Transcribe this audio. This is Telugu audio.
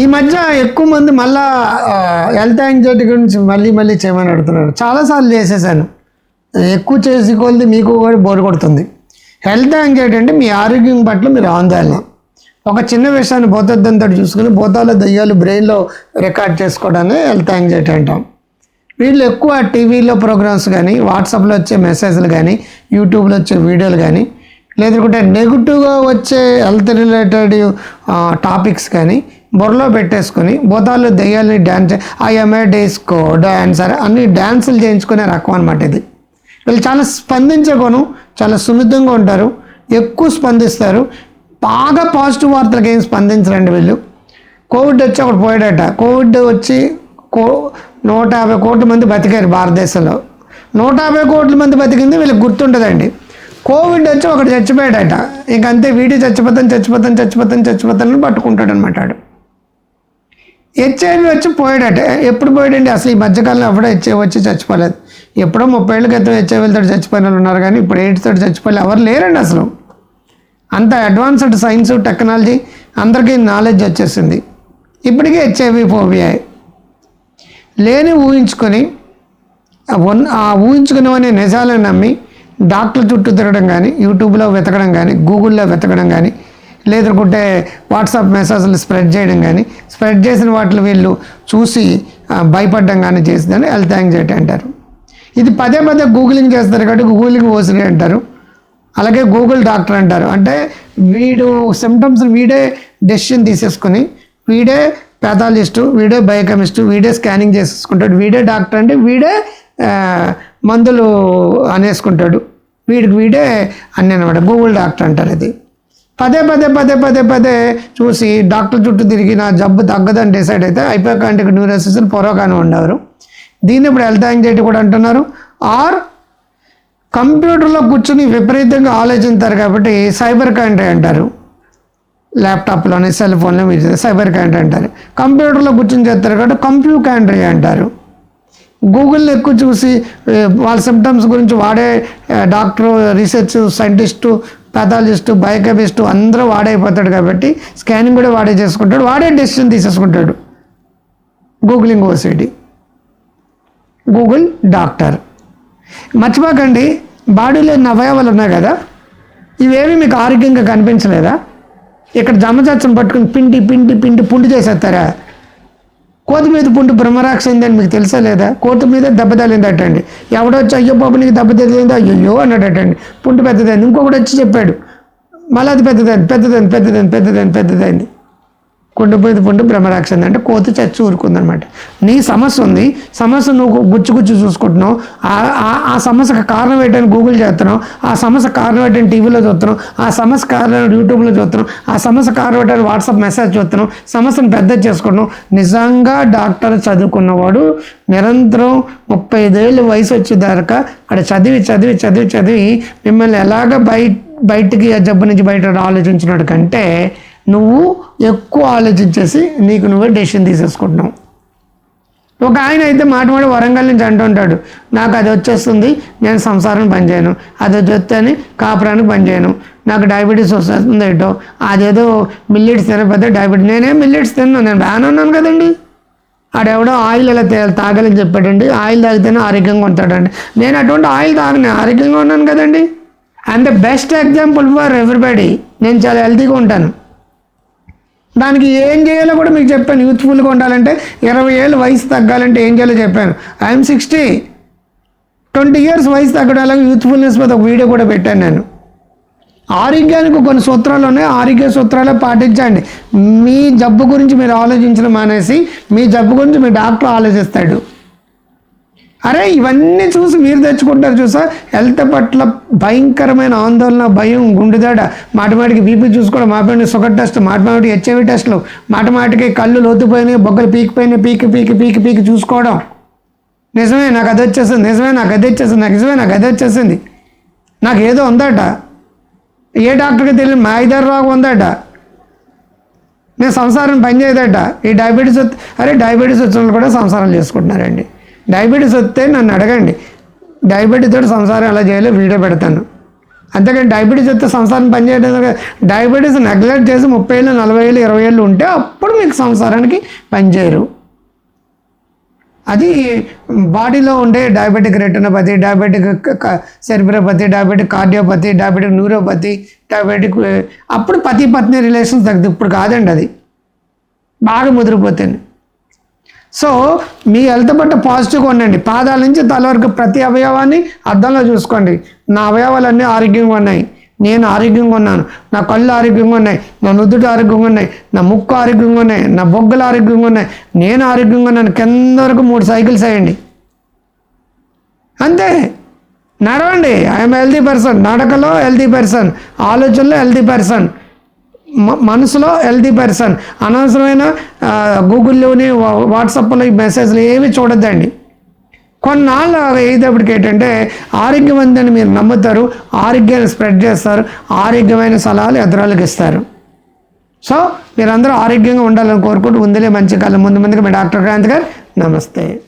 ఈ మధ్య ఎక్కువ మంది మళ్ళా హెల్త్ యాంగ్జైటీ గురించి మళ్ళీ మళ్ళీ చేయమని అడుగుతున్నారు. చాలాసార్లు చేసేసాను. ఎక్కువ చేసి కొలిది మీకు కూడా బోర్ కొడుతుంది. హెల్త్ యాంగ్జైటీ అంటే మీ ఆరోగ్యం పట్ల మీరు ఆందోళన. ఒక చిన్న విషయాన్ని భూతద్దంతో చూసుకుని భూతాల దయ్యాలు బ్రెయిన్లో రికార్డ్ చేసుకోవడాన్ని హెల్త్ యాంగ్జైటీ అంటాం. వీళ్ళు ఎక్కువ టీవీలో ప్రోగ్రామ్స్ కానీ వాట్సాప్లో వచ్చే మెసేజ్లు కానీ యూట్యూబ్లో వచ్చే వీడియోలు కానీ లేదంటే నెగిటివ్గా వచ్చే హెల్త్ రిలేటెడ్ టాపిక్స్ కానీ బుర్రలో పెట్టేసుకొని భూతాలు దెయ్యాలని డ్యాన్స్ ఐఎంఏ డిస్కో డ్యాన్సర్ అన్ని డ్యాన్సులు చేయించుకునే రకం అనమాట ఇది. వీళ్ళు చాలా స్పందించే చాలా సున్నితంగా ఉంటారు ఎక్కువ స్పందిస్తారు బాగా పాజిటివ్ వార్తలకు ఏం స్పందించరండి వీళ్ళు. కోవిడ్ వచ్చి ఒకటి పోయాడట. కోవిడ్ వచ్చి కో నూట యాభై కోట్ల మంది బతికారు భారతదేశంలో. నూట యాభై కోట్ల మంది బతికింది వీళ్ళకి గుర్తుంటుందండి. కోవిడ్ వచ్చి ఒకటి చచ్చిపోయాడట. ఇంకంతే వీడియో చచ్చిపోతాను చచ్చిపోతాను చచ్చిపోతాను చచ్చిపోతాను పట్టుకుంటాడు అనమాట హెచ్ఐవి వచ్చి పోయాడట. ఎప్పుడు పోయాడండి? అసలు ఈ మధ్యకాలంలో ఎప్పుడో హెచ్ఐవి వచ్చి చచ్చిపోలేదు. ఎప్పుడో ముప్పై ఏళ్ళ క్రితం హెచ్ఐవిలతో చచ్చిపోయిన వాళ్ళు ఉన్నారు కానీ ఇప్పుడు ఏంటితో తోటి చచ్చిపోలే ఎవరు లేరండి అసలు. అంత అడ్వాన్స్డ్ సైన్స్ టెక్నాలజీ అందరికీ నాలెడ్జ్ వచ్చేసింది. ఇప్పటికీ హెచ్ఐవి ఫోబియా. లేని ఊహించుకొని ఆ వన్ ఆ ఊహించుకునేవనే నిజాలను నమ్మి డాక్టర్ చుట్టూ తిరగడం కానీ యూట్యూబ్లో వెతకడం కానీ గూగుల్లో వెతకడం కానీ లేదనుకుంటే వాట్సాప్ మెసేజ్లు స్ప్రెడ్ చేయడం కానీ స్ప్రెడ్ చేసిన వాటిని వీళ్ళు చూసి భయపడడం కానీ చేసిందని హెల్త్ యాంగ్జైటీ అంటారు. ఇది పదే పదే గూగులింగ్ చేస్తారు కాబట్టి గూగులింగ్ ఓసిడి అంటారు. అలాగే గూగుల్ డాక్టర్ అంటారు. అంటే వీడు సిమ్టమ్స్ వీడే డెసిషన్ తీసేసుకొని వీడే ప్యాథాలజిస్టు వీడే బయోకెమిస్టు వీడే స్కానింగ్ చేసేసుకుంటాడు. వీడే డాక్టర్ అంటే వీడే మందులు అనేసుకుంటాడు. వీడికి వీడే అన్నీ అనమాట. గూగుల్ డాక్టర్ అంటారు ఇది పదే పదే పదే పదే పదే చూసి డాక్టర్ చుట్టూ తిరిగి నా జబ్బు తగ్గదని డిసైడ్ అయితే హైపోకాంటిక్ న్యూరోసిస్ని పొరగానే ఉండేవారు. దీన్ని ఇప్పుడు హెల్త్ యాంగ్జైటీ కూడా అంటున్నారు. ఆర్ కంప్యూటర్లో కూర్చుని విపరీతంగా ఆలోచిస్తారు కాబట్టి సైబర్ క్యాంటీ అంటారు. ల్యాప్టాప్లోనే సెల్ ఫోన్లో మీరు సైబర్ క్యాంటీ అంటారు. కంప్యూటర్లో కూర్చుని చేస్తారు కాబట్టి కంప్యూ కాంట్రీ అంటారు. గూగుల్లో ఎక్కువ చూసి వాళ్ళ సిమ్టమ్స్ గురించి వాడే doctor research scientist pathologist biochemist అందరూ వాడైపోతాడు కాబట్టి స్కానింగ్ కూడా వాడే చేసుకుంటాడు. వాడే డెసిషన్ తీసేసుకుంటాడు. గూగులింగ్ ఓసిడి గూగుల్ డాక్టర్ మర్చిపోకండి. బాడీలో ఎన్ని అవయవాలు ఉన్నాయి కదా. ఇవేమి మీకు ఆరోగ్యంగా కనిపించలేదా? ఇక్కడ జమచచ్చం పట్టుకుని పిండి పిండి పిండి పుండి చేసేస్తారా? కోతి మీద పుండు బ్రహ్మరాక్ష మీకు తెలుసా లేదా? కోతి మీద దెబ్బ తగిలిందటండి. ఎవడొచ్చి అయ్యో బాబు నీకు దెబ్బ తగిలిందో? అయ్యో అన్నాడటండి. పుండు పెద్దదైంది. ఇంకొకటి వచ్చి చెప్పాడు మళ్ళీ అది పెద్దదైంది పెద్దదైంది పెద్దదైంది పెద్దదైంది పెద్దదైంది. కుండు పుండు బ్రహ్మరాక్ష అంటే కోతి చచ్చి ఊరుకుందనమాట. నీ సమస్య ఉంది సమస్య నువ్వు గుచ్చి గుచ్చి చూసుకుంటున్నావు ఆ- ఆ- సమస్యకు కారణం ఏంటని గూగుల్ చేస్తున్నావు ఆ సమస్య కారణం ఏంటని టీవీలో చూస్తున్నావు ఆ సమస్య కారణం యూట్యూబ్లో చూస్తున్నావు ఆ సమస్య కారణం ఏంటని వాట్సాప్ మెసేజ్ చూస్తున్నావు సమస్యను పెద్ద చేసుకుంటున్నావు. నిజంగా డాక్టర్ చదువుకున్నవాడు నిరంతరం ముప్పై ఐదేళ్ళు వయసు వచ్చేదాకా అక్కడ చదివి చదివి చదివి చదివి మిమ్మల్ని ఎలాగ బయట బయటికి ఆ జబ్బు నుంచి బయట ఆలోచించినాడు కంటే నువ్వు ఎక్కువ ఆలోచించేసి నీకు నువ్వే డెసిషన్ తీసేసుకుంటున్నావు. ఒక ఆయన అయితే మాట మాట వరంగల్ నుంచి అంటుంటాడు నాకు అది వచ్చేస్తుంది నేను సంసారం పనిచేయను అది వచ్చేస్తేనే కాపురానికి పనిచేయను నాకు డయాబెటీస్ వస్తుంది ఏంటో అదేదో మిల్లెట్స్ తినకపోతే డయాబెటీస్ నేనే మిల్లెట్స్ తిన్నాను నేను బాగానే ఉన్నాను కదండి. ఆడెవడో ఆయిల్ ఎలా తే- తాగాలని చెప్పాడండి ఆయిల్ తాగితేనే ఆరోగ్యంగా ఉంటాడండి. నేను అటువంటి ఆయిల్ తాగను ఆరోగ్యంగా ఉన్నాను కదండి. And the best example for everybody నేను చాలా హెల్తీగా ఉంటాను. దానికి ఏం చేయాలో కూడా మీకు చెప్పాను. యూత్ఫుల్గా ఉండాలంటే ఇరవై ఏళ్ళు వయసు తగ్గాలంటే ఏం చేయాలో చెప్పాను. I'm sixty. ట్వంటీ ఇయర్స్ వయసు తగ్గడానికి యూత్ఫుల్నెస్ మీద ఒక వీడియో కూడా పెట్టాను నేను. ఆరోగ్యానికి కొన్ని సూత్రాలు ఉన్నాయి. ఆరోగ్య సూత్రాలే పాటించండి. మీ జబ్బు గురించి మీరు ఆలోచించడం మానేసి మీ జబ్బు గురించి మీ డాక్టర్ ఆలోచిస్తాడు. అరే ఇవన్నీ చూసి మీరు తెచ్చుకుంటారు చూసా? హెల్త్ పట్ల భయంకరమైన ఆందోళన భయం గుండెదాడ. మాటమాటికి బీపీ చూసుకోవడం మాటమాటి షుగర్ టెస్ట్ మాటమాటికి హెచ్ఐవి టెస్టులు. మాటమాటికి కళ్ళు లోతుపోయినాయి బొగ్గలు పీకిపోయినాయి పీకి పీకి పీకి పీకి చూసుకోవడం. నిజమే నాకు అది వచ్చేసింది. నిజమే నాకు అది వచ్చేసింది. నాకు నిజమే నాకు అది వచ్చేసింది. నాకు ఏదో ఉందట. ఏ డాక్టర్కి తెలియదు మా ఇద్దరు రోగం ఉందట. నేను సంసారం పనిచేయదట. ఈ డయాబెటీస్ అరే డయాబెటీస్ వచ్చిన వాళ్ళు కూడా సంసారం చేసుకుంటున్నారండి. డయాబెటీస్ వస్తే నన్ను అడగండి. డయాబెటీస్ తోటి సంసారం ఎలా చేయాలో వీడియో పెడతాను. అంతేకాని డయాబెటీస్ వస్తే సంసారం పనిచేయడం డయాబెటీస్ నెగ్లెక్ట్ చేసి ముప్పై ఏళ్ళు నలభై ఏళ్ళు ఇరవై ఏళ్ళు ఉంటే అప్పుడు మీకు సంసారానికి పనిచేయరు అది బాడీలో ఉండే diabetic retinopathy diabetic cerebropathy diabetic cardiopathy diabetic neuropathy diabetic అప్పుడు పతి పత్ని రిలేషన్స్ తగ్గుతుంది ఇప్పుడు కాదండి అది. బాగా ముదిరిపోతుంది సో మీ హెల్త్ పట్ల పాజిటివ్గా ఉండండి. పాదాల నుంచి తల వరకు ప్రతి అవయవాన్ని అద్దంలో చూసుకోండి. నా అవయవాలన్నీ ఆరోగ్యంగా ఉన్నాయి. నేను ఆరోగ్యంగా ఉన్నాను. నా కళ్ళు ఆరోగ్యంగా ఉన్నాయి. నా నుదుటి ఆరోగ్యంగా ఉన్నాయి. నా ముక్కు ఆరోగ్యంగా ఉన్నాయి. నా బొగ్గలు ఆరోగ్యంగా ఉన్నాయి. నేను ఆరోగ్యంగా ఉన్నాను. కింద వరకు మూడు సైకిల్స్ వేయండి. అంతే. నడవండి. ఐఎమ్ హెల్తీ పర్సన్ నడకలో హెల్తీ పర్సన్ ఆలోచనలో హెల్తీ పర్సన్ మనసులో హెల్తీ పర్సన్ అనవసరమైన గూగుల్లోని వా- వాట్సాప్లో ఈ మెసేజ్లు ఏమి చూడొద్దండి. కొన్నాళ్ళు అయ్యేటప్పటికి ఏంటంటే ఆరోగ్యవంతుని మీరు నమ్ముతారు ఆరోగ్యాన్ని స్ప్రెడ్ చేస్తారు ఆరోగ్యమైన సలహాలు ఎదురాలకు ఇస్తారు. సో మీరందరూ ఆరోగ్యంగా ఉండాలని కోరుకుంటూ ఉందిలే మంచి కాలం. ముందు ముందుగా మీ డాక్టర్ క్రాంతి గారు నమస్తే.